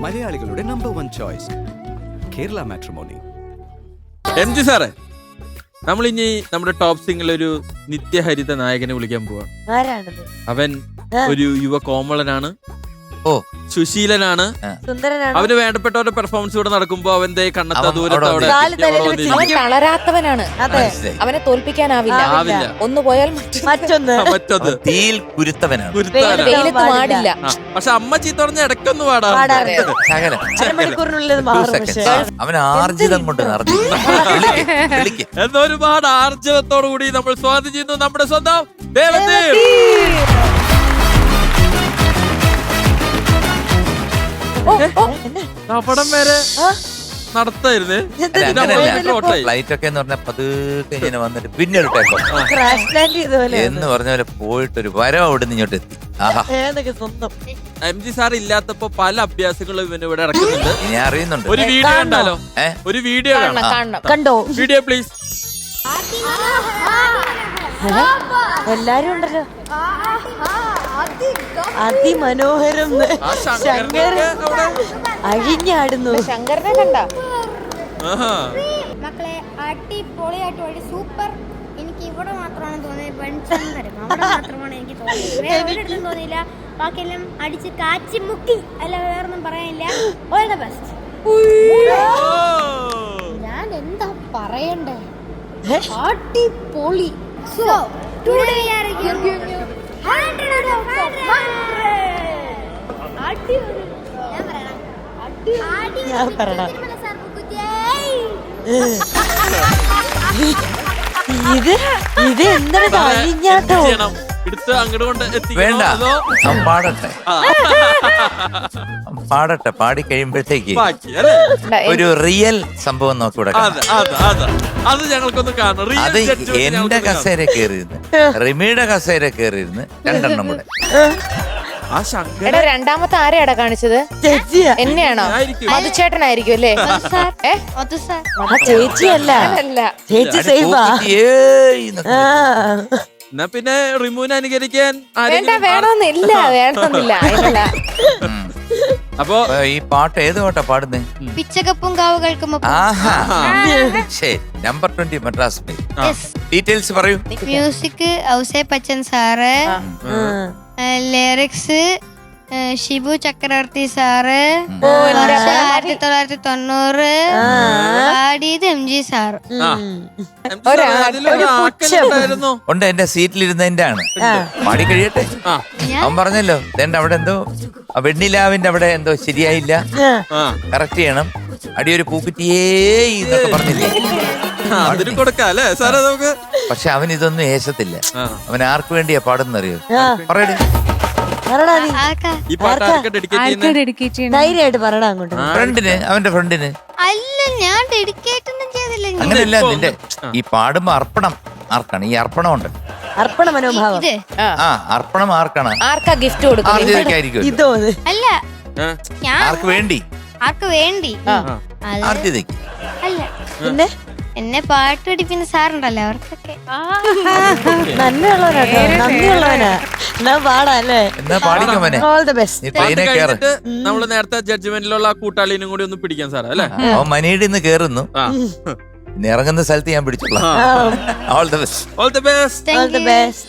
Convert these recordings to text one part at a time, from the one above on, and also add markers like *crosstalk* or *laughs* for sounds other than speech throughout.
മലയാളികളുടെ number one choice Kerala matrimony M G സാറേ നമ്മൾ ഇനി നമ്മുടെ ടോപ്പ് സിംഗിൽ ഒരു നിത്യഹരിത നായകനെ വിളിക്കാൻ പോവാണ് ആരാണത്? അവൻ ഒരു യുവ കോമളനാണ്. ഓ സുശീലനാണ്. സുന്ദരനാണ്. അവന് വേണ്ടപ്പെട്ടവരുടെ പെർഫോമൻസ് ഇവിടെ നടക്കുമ്പോ അവന്റെ കണ്ണത്ത അവൻ ദൂരത്ത് അവിടെ അവിടെ കാൽ എത്തി, തലയിൽ വെച്ച് അവൻ തളരാത്തവനാണ്. അതെ. മനസ്സിലായി. അവനെ തോൽപ്പിക്കാനാവില്ല. ആവില്ല. ഒന്ന് പോയാൽ മറ്റൊന്ന് മറ്റൊന്ന്. ആ, മറ്റത് അവൻ തീയിൽ കുരുത്തവനാണ്. ഗുരുത്വാന. വെയിലത്ത് പാടില്ല. പാടില്ല ആ, പക്ഷെ അമ്മ ചീത്ത പറഞ്ഞ ഇടയ്ക്കൊന്ന് പാടാ പാടാറുണ്ട് ശകലം. അരമണിക്കൂറിനുള്ളിൽ ഇത് Two മാറും seconds. പക്ഷേ. അവൻ ആർജിതം കൊണ്ട് നടത്തി വിളിക്ക്, വിളിക്ക്. എന്ന ആർജവത്തോടു കൂടി നമ്മൾ സ്വാഗതം ചെയ്യുന്നു നമ്മുടെ സ്വന്തം ദേവതീർ. കപടം വരെ നടത്തായിരുന്നേ. ഫ്ലൈറ്റ് ഒക്കെ എന്ന് പറഞ്ഞാൽ പതുക്കെ ഇങ്ങനെ വന്നിട്ട് പിന്നെ ഒരു എന്ന് പറഞ്ഞ പോലെ പോയിട്ട് ഒരു വരം അവിടെ നിന്ന് ഇങ്ങോട്ട് എത്തി. ആഹാ. ഏതൊക്കെ സ്വന്തം? എം ജി സാർ ഇല്ലാത്തപ്പോ പല അഭ്യാസങ്ങളും ഇവന് ഇവിടെ ഇറക്കുന്നുണ്ട്. ഞാൻ അറിയുന്നുണ്ട്. ഒരു വീഡിയോ ഉണ്ടല്ലോ കണ്ടാലോ? ഒരു വീഡിയോ കണ്ടോ? Video please. എല്ലാരും ഉണ്ടല്ലോ. അതിമനോഹരം അവിടെ? അഴിഞ്ഞാടുന്നു. ശങ്കറിനെ കണ്ട? മക്കളെ അടിപൊളിയായിട്ട് വഴി സൂപ്പർ. എനിക്ക് ഇവിടെ മാത്രമാണ് തോന്നിയത് പെൺചന്തരം അവിടെ മാത്രമാണ് എനിക്ക് തോന്നിയത്. വേറെ ഒരിടത്തും തോന്നിയില്ല. ബാക്കിയെല്ലാം അടിച്ച് കാച്ചി മുക്കി. അല്ല വേറൊന്നും പറയാനില്ല. ഓൾ ദ ബെസ്റ്റ് ഞാൻ എന്താ പറയണ്ടേ? അടിപൊളി. So today are giving you 100 out of 100 അടിപൊളി ഞാൻ പറയണം. ഇത് ഇത് എന്താണ് ഇത് എടുത്ത് അങ്ങോട്ട് കൊണ്ട് വേണ്ട. അവൻ പാടട്ടെ. അവൻ പാടട്ടെ. പാടി കഴിയുമ്പോഴത്തേക്ക് ബാക്കി അല്ലേ? ഒരു റിയൽ സംഭവം നോക്കൂടെ അതെ അതെ അതെ. അത് ഞങ്ങൾക്കൊന്ന് കാണണം. റിയൽ അത് judgment എന്റെ ഞങ്ങൾക്കൊന്ന് കാണണം. കസേര കയറിയിരുന്ന്. റിമിയുടെ കസേര കയറിയിരുന്ന്. രണ്ടെണ്ണം കൂടെ. ആ എടാ രണ്ടാമത്തെ ആരെയാടാ കാണിച്ചത്? ചേച്ചിയാ. എന്നെയാണോ? ആയിരിക്കും. മധുചേട്ടനായിരിക്കും അല്ലേ? ഏ? അത് സാർ. ആ ചേച്ചിയല്ല അല്ല. ചേച്ചി ഏയ് എന്നൊക്കെ ആ. എന്നാ പിന്നെ റിമുവിനെ അനുകരിക്കാൻ വേണ്ട ആരെങ്കിലും വേണമെന്നില്ല വേണമെന്നില്ല അതിനല്ല ഉം. *laughs* അപ്പോ അപ്പൊ ഈ പാട്ട് ഏത് പാട്ടാ പാടുന്നേ? പിച്ചകപ്പും കാവുകൾക്കും ആഹാ. ശരി നമ്പർ ട്വന്റി മദ്രാസ് ആ. ഡീറ്റെയിൽസ് പറയൂ. Music Ouseppachan sir. Lyrics Shibu Chakravarthy sir ആയിരത്തി തൊള്ളായിരത്തി തൊണ്ണൂറ് പാടിയത് എം ജി സാറ് ഉണ്ട് എന്റെ സീറ്റിലിരുന്നതിന്റെ ആണ്. പാടി കഴിയട്ടെ? അവൻ പറഞ്ഞല്ലോ ഇതെന്റെ അവിടെ എന്തോ വെണ്ണിലാവിന്റെ അവിടെ എന്തോ ശരിയായില്ല. ആ. കറക്റ്റ് ചെയ്യണം. അടിയൊരു പൂക്കുറ്റിയേ എന്നൊക്കെ പറഞ്ഞില്ലേ? അതിന് സാറേ നമുക്ക് പക്ഷെ അവൻ ഇതൊന്നും ഏശത്തില്ല അവൻ ആർക്കു വേണ്ടിയാ പാടുന്നറിയോ. പറയടി. ഈ പാട്ട് ആർക്ക്? ഡെഡിക്കേറ്റ് ചെയ്യുന്നത് ധൈര്യമായിട്ട് പറടാ അങ്ങോട്ട്. ഫ്രണ്ടിന് അവന്റെ ഫ്രണ്ടിന്. അല്ല ഞാൻ ഡെഡിക്കേറ്റ് ഒന്നും ചെയ്തില്ല. അങ്ങനെയല്ല നിന്റെ ഈ പാടുമ്പോ അർപ്പണം ആർക്കാണ്? ഈ അർപ്പണം ഉണ്ട് അർപ്പണ മനോഭാവം. ഇത്. ആ. അർപ്പണം ആർക്കാണ്? ആർക്കാ ഗിഫ്റ്റ് കൊടുക്കുന്നത് ആർജിതയ്ക്കായിരിക്കും ഇതോ ഇത് അല്ല? ഞാൻ ആർക്ക് വേണ്ടി? ആർക്ക് വേണ്ടി? ആ. അത് ആർജിതയ്ക്ക് അല്ല. പിന്നെ? എന്നെ പാട്ട് പഠിപ്പിക്കുന്ന സാറുണ്ടല്ലോ അവർക്കൊക്കെ. നന്ദിയുള്ളവനാട്ടോ നന്ദിയുള്ളവനാ. എന്നാ പാടാ അല്ലേ? എന്നാ ഓൾ ദ ബെസ്റ്റ് നീ പാട്ട് ട്രെയിനെ കയറ്. കഴിഞ്ഞിട്ട് നമ്മൾ നേരത്തെ ജഡ്ജ്മെന്റിലുള്ള ആ കൂട്ടാളിനും കൂടി ഒന്ന് പിടിക്കാൻ സാറേ അല്ലേ? അവൻ മനയുടെ ഇന്ന് കേറുന്നു. ആ. ഇനി ഇറങ്ങുന്ന സ്ഥലത്ത് ഞാൻ പിടിച്ചോളാം. All the best all the best all the best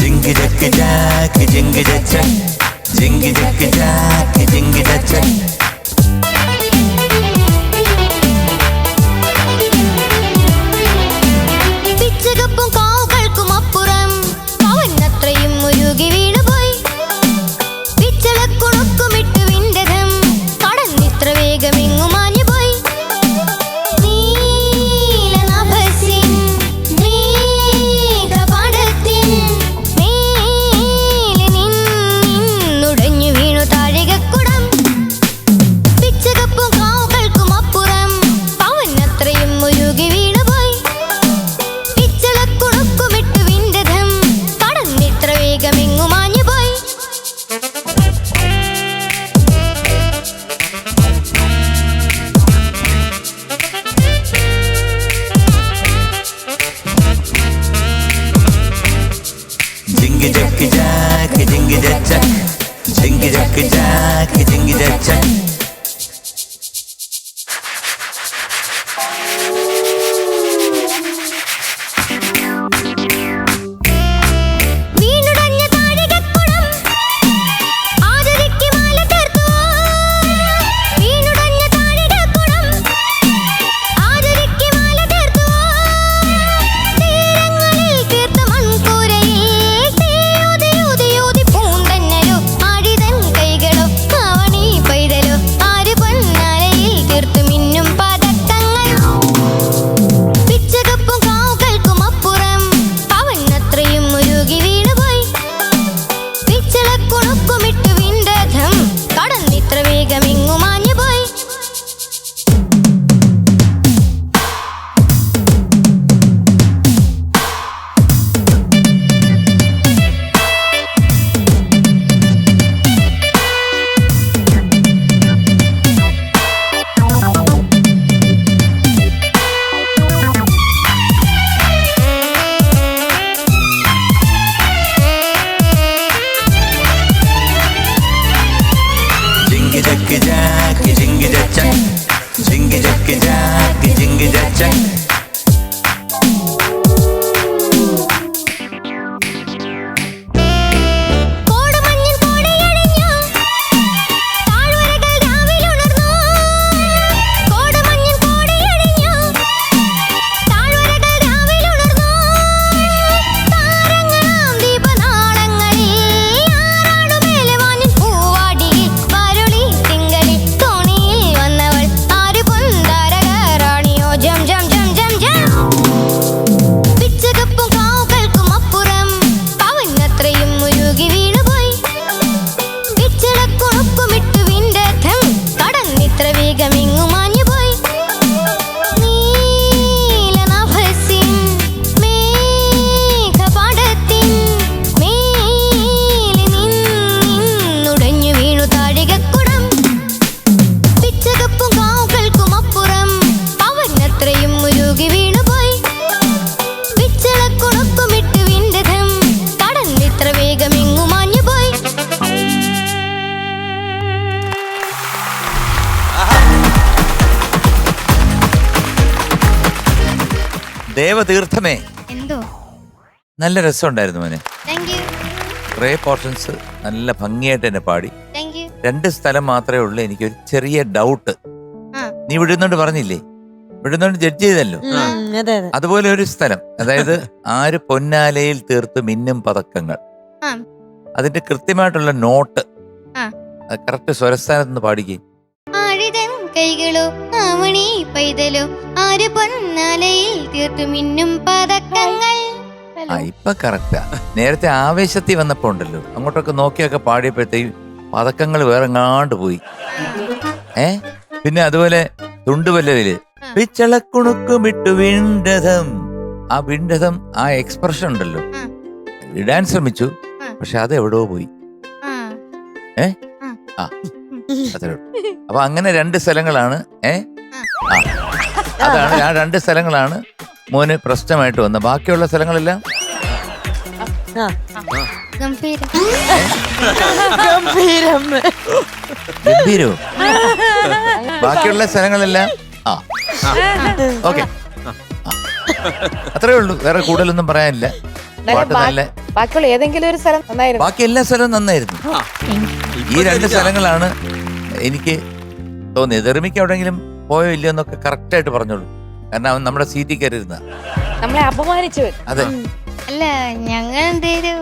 ജിങ്കി ജക്ക് ജാക്ക് ജിങ്കി ജച്ച ജിങ്കി ജക്ക് ജാക്ക് ജിങ്കി ജച്ച ദേവതീർത്ഥമേ. എന്തോ? നല്ല രസമുണ്ടായിരുന്നു മോനെ. താങ്ക് യു കുറേ പോർഷൻസ് നല്ല ഭംഗിയായിട്ട് എന്നെ പാടി. താങ്ക് യു രണ്ട് സ്ഥലം മാത്രമേ ഉള്ളൂ എനിക്ക് ഒരു ചെറിയ ഡൗട്ട് ആ. നീ വിടുന്നോണ്ട് പറഞ്ഞില്ലേ? വിടുന്നോണ്ട് ജഡ്ജ് ചെയ്തല്ലോ. ഉം, അതെ അതെ. അതുപോലെ ഒരു സ്ഥലം. അതായത് ആര് പൊന്നാലയിൽ തീർത്ത് മിന്നും പതക്കങ്ങൾ. ആ. അതിന്റെ കൃത്യമായിട്ടുള്ള നോട്ട് ആ. കറക്റ്റ് സ്വരസ്ഥാനത്ത് നിന്ന് പാടിക്കേ. ആഴിതൻ കൈകളോ ആവണി പൈതലോ ആര് പൊന്നാലയിൽ തീർത്തു മിന്നും പതക്കങ്ങൾ. ആ ഇപ്പൊ കറക്റ്റാ നേരത്തെ ആവേശത്തിൽ വന്നപ്പോ ഉണ്ടല്ലോ. അങ്ങോട്ടൊക്കെ നോക്കിയൊക്കെ പാടിയപ്പോഴത്തേക്കും പതക്കങ്ങൾ വേറെ എങ്ങാണ്ട് പോയി. ഏ? പിന്നെ അതുപോലെ തുണ്ടുപല്ലവിൽ പിച്ചളക്കുണുക്കുമിട്ടു വിണ്ടതം. ആ വിണ്ടതം ആ എക്സ്പ്രഷൻ ഉണ്ടല്ലോ. ഇടാൻ ശ്രമിച്ചു. പക്ഷെ അത് എവിടെയോ പോയി. ആ. ആ. അത്രേ ഉള്ളൂ. അപ്പൊ അങ്ങനെ രണ്ട് സ്ഥലങ്ങളാണ്. ഏ? ആ. അതാണ് ഞാൻ രണ്ട് സ്ഥലങ്ങളാണ് മോന് പ്രശ്നമായിട്ട് വന്നത്. ബാക്കിയുള്ള സ്ഥലങ്ങളെല്ലാം? ഗംഭീരം. *laughs* ബാക്കിയുള്ള സ്ഥലങ്ങളെല്ലാം? ആ. ഓക്കെ. അത്രേ ഉള്ളൂ. വേറെ കൂടുതലൊന്നും പറയാനില്ല. പാട്ട് നല്ല ബാക്കിയുള്ള ഏതെങ്കിലും ഒരു സ്ഥലം നന്നായിരുന്നു. ബാക്കി എല്ലാ സ്ഥലവും നന്നായിരുന്നു. ഈ രണ്ട് സ്ഥലങ്ങളാണ് എനിക്ക് തോന്നിയത്. റിമിക്ക് എവിടെയെങ്കിലും പോയോ ഇല്ലയോ എന്നൊക്കെ കറക്റ്റ് ആയിട്ട് പറഞ്ഞോളൂ. കാരണം അവൻ നമ്മുടെ സീറ്റിൽ കയറിയിരുന്ന. നമ്മളെ അപമാനിച്ചു അതെ. അല്ല ഞങ്ങൾ എന്തേലും?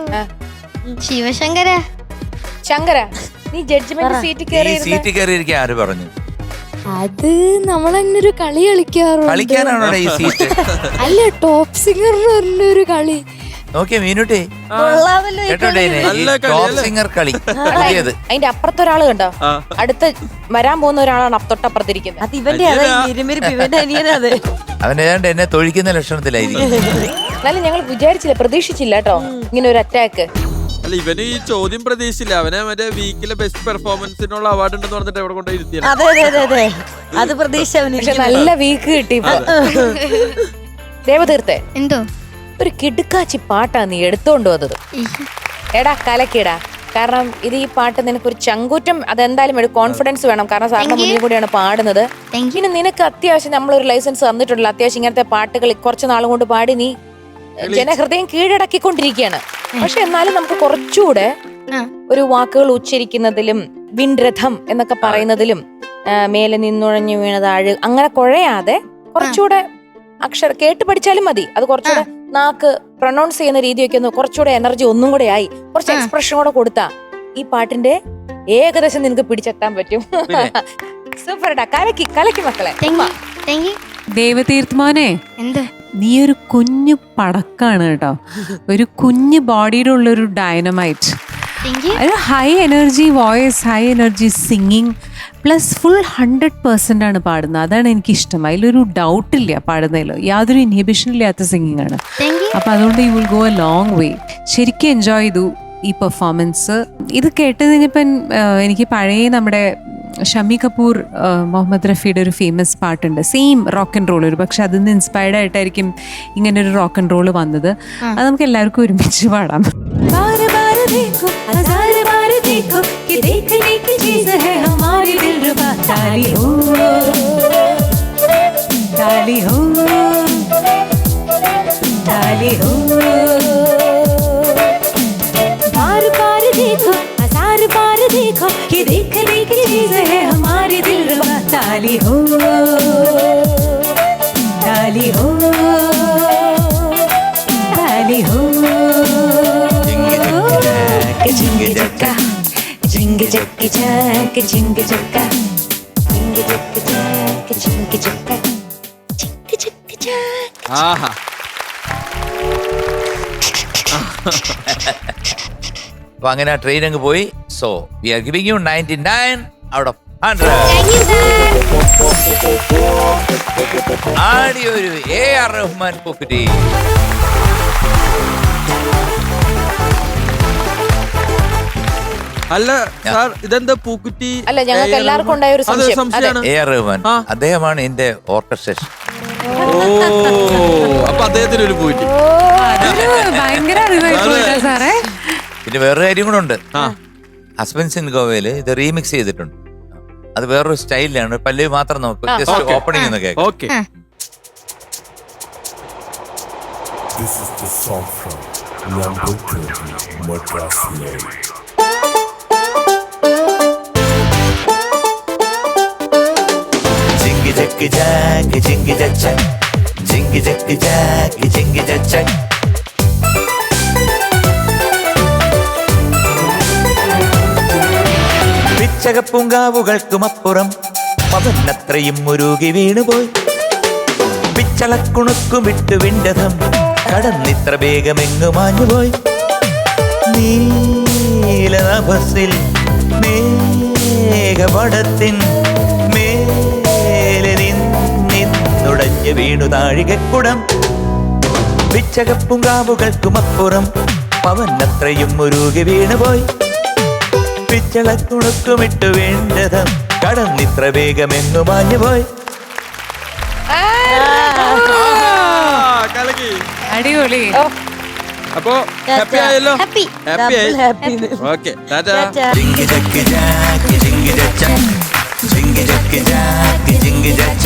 ശിവശങ്കര? ശങ്കര നീ ജഡ്ജ്മെന്റ് സീറ്റിൽ ഈ കയറി സീറ്റിൽ കയറിയിരിക്കാൻ ആര് പറഞ്ഞു? അത് നമ്മൾ അങ്ങനെ ഒരു കളി കളിക്കാറുണ്ട്. കളിക്കാനാണോ ഈ സീറ്റ് അല്ല ടോപ്പ് സിംഗർ പറഞ്ഞൊരു കളി. നോക്കിയേ മീനുട്ടി. കൊള്ളാമല്ലോ ഈ കേട്ടോ കളി. നല്ല കളി ടോപ്പ് അല്ലേ? സിംഗർ കളി. പുതിയത്. അതിന്റെ അപ്പുറത്ത് ഒരാൾ കണ്ടോ? ആ. അടുത്ത് വരാൻ പോകുന്ന ഒരാളാണ് അപ്പ- തൊട്ടപ്പുറത്തിരിക്കുന്നത് അത് ഇവന്റെ അതെ ഇരുമിരിപ്പ് ഇവന്റെ അനിയനത് അവൻ ഏതാണ്ട് എന്നെ തൊഴിക്കുന്ന ലക്ഷണത്തിലായിരിക്കും. എന്നാലും ഞങ്ങൾ വിചാരിച്ചില്ല പ്രതീക്ഷിച്ചില്ല കേട്ടോ. ഇങ്ങനെ ഒരു അറ്റാക്ക് അല്ല ഇവന് ഈ ചോദ്യം പ്രതീക്ഷിച്ചില്ല. അവനെ മറ്റേ വീക്കിലെ ബെസ്റ്റ് പെർഫോമൻസിനുള്ള അവാർഡ് ഉണ്ടെന്ന് പറഞ്ഞിട്ട് എവിടെ കൊണ്ടുപോയി ഇരുത്തിയാണ് അതെ അതെ അതെ അതെ. അത് പ്രതീക്ഷ പക്ഷെ നല്ല വീക്ക് കിട്ടി ഇപ്പൊ. ദേവതീർത്തെ എന്തോ? ഒരു കിടുക്കാച്ചി പാട്ടാ നീ എടുത്തോണ്ട് വന്നത്. എടാ കലക്കിടാ കാരണം ഇത് ഈ പാട്ട് നിനക്ക് ഒരു ചങ്കൂറ്റം അതെന്തായാലും ഒരു കോൺഫിഡൻസ് വേണം. കാരണം സാറിന്റെ Thank you. മുന്നിൽ കൂടിയാണ് പാടുന്നത്. പിന്നെ നിനക്ക് അത്യാവശ്യം നമ്മളൊരു ലൈസൻസ് തന്നിട്ടുണ്ടല്ലോ. അത്യാവശ്യം ഇങ്ങനത്തെ പാട്ടുകൾ കുറച്ച് നാളും കൊണ്ട് പാടി നീ ജനഹൃദയം കീഴടക്കിക്കൊണ്ടിരിക്കുകയാണ്. പക്ഷെ എന്നാലും നമുക്ക് കുറച്ചുകൂടെ. ഒരു വാക്കുകൾ ഉച്ചരിക്കുന്നതിലും വിൻരഥം എന്നൊക്കെ പറയുന്നതിലും മേലെ നിന്നുഴഞ്ഞു വീണത് അഴു അങ്ങനെ കുഴയാതെ കുറച്ചുകൂടെ അക്ഷരം കേട്ട് പഠിച്ചാലും മതി. അത് കുറച്ചുകൂടെ നാക്ക് പ്രൊണൗൺസ് ചെയ്യുന്ന രീതിയൊക്കെ ഒന്ന് കുറച്ചുകൂടെ എനർജി ഒന്നും കൂടെ ആയി. കുറച്ച് എക്സ്പ്രഷൻ കൂടെ കൊടുത്താ. ഈ പാട്ടിന്റെ ഏകദേശം നിനക്ക് പിടിച്ചെത്താൻ പറ്റും. സൂപ്പർ സൂപ്പർടാ *laughs* കലക്കി കലക്കി മക്കളെ. എന്ത്? നീ ഒരു കുഞ്ഞു പടക്കാണ് കേട്ടോ. ഒരു കുഞ്ഞു ബോഡിയുടെ ഉള്ള ഒരു ഡൈനമൈറ്റ് ഒരു high energy voice high energy singing plus full hundred percent ആണ് പാടുന്നത്. അതാണ് എനിക്ക് ഇഷ്ടം അതിലൊരു ഡൗട്ട് ഇല്ല പാടുന്നതിൽ യാതൊരു ഇൻഹിബിഷൻ ഇല്ലാത്ത സിംഗിങ് ആണ്. അപ്പം അതുകൊണ്ട് you will go a long way ശരിക്കും എൻജോയ് ചെയ്തു ഈ പെർഫോമൻസ് ഇത് കേട്ട് കഴിഞ്ഞപ്പം എനിക്ക് പഴയ നമ്മുടെ ഷമി കപൂർ മുഹമ്മദ് റഫിയുടെ ഒരു ഫേമസ് പാട്ടുണ്ട്. സെയിം റോക്ക് ആൻഡ് റോൾ ഒരു. പക്ഷെ അതിൽ നിന്ന് ഇൻസ്പയർഡ് ആയിട്ടായിരിക്കും ഇങ്ങനെ ഒരു റോക്ക് ആൻഡ് റോൾ വന്നത്. അത് നമുക്ക് എല്ലാവർക്കും ഒരുമിച്ച് പാടാം. डाली हो। डाली हो। डाली हो। बार बार देखो हज़ार बार देखो ये देखने की चीज़ है हमारे दिल रवा डाली हो। डाली हो। डाली हो। जिंग जक्का जिंग जक्की जक जिंग जक्का ആഹാ. അപ്പൊ അങ്ങനെ ആ ട്രെയിൻ അങ്ങ് പോയി. So we are giving you ninety nine out of hundred ആടിയൊരു A R Rahman പൊക്കുറ്റി അല്ല സാർ ഇതെന്താ പൂക്കുറ്റി അല്ല, ഞങ്ങൾക്ക് എല്ലാവർക്കും ഉണ്ടായ ഒരു അതെ, സംശയം. സംശയമാണ്. A R Rahman. ആ. അദ്ദേഹമാണ് എന്റെ ഓർക്കസ്ട്രേഷൻ. ഓ അപ്പൊ അദ്ദേഹത്തിന് ഒരു പൂറ്റി അതൊരു ഭയങ്കര അറിവായി പോയിട്ടാ സാറേ? പിന്നെ വേറൊരു കാര്യം കൂടെ ഉണ്ട്. ആ. ഹസ്ബൻഡ്സ് ഇൻ ഗോവയിൽ ഇത് റീമിക്സ് ചെയ്തിട്ടുണ്ട്. അത് വേറൊരു സ്റ്റൈലിലാണ്. പല്ലവി മാത്രം നമുക്ക് ജസ്റ്റ് ഓപ്പണിംഗ് ഒന്ന് കേൾക്കാം. Okay. This is the song from number 20, Madras Lady. ജക്ക് ജാക്ക് ജിങ്കി ജച്ച ജിങ്കി ജക്ക് ജാക്ക് ജിങ്കി ജച്ച പിച്ചകപ്പൂങ്കാവുകൾക്കുമപ്പുറം പവനത്രയും മുരുകി വീണുപോയി. പിച്ചളക്കുണുക്കും വിട്ടു വിണ്ടതം കടന്നിത്ര വേഗമെങ്ങു മാഞ്ഞുപോയി. നീലനഭസിൽ മേഘപടത്തിൻ നിന്നുടഞ്ഞു വീണു താഴികക്കുടം. പിച്ചകപ്പുങ്കാവുകൾക്കുമപ്പുറം പവനത്രയും മുരുകി വീണുപോയി. പിച്ചളക്കുണുക്കുമിട്ടു വേണ്ടതം കടന്നിത്ര വേഗമെന്നു മാഞ്ഞുപോയി. അടിപൊളി. അപ്പോ ഹാപ്പി ആയല്ലോ? ഹാപ്പി. Happy okay. ടാറ്റാ. ജിങ്കി ജക്കി ജാക്കി ജിങ്കി ജച്ച. ജിങ്കി ജക്കി ജാക്കി ജിങ്കി ജച്ച.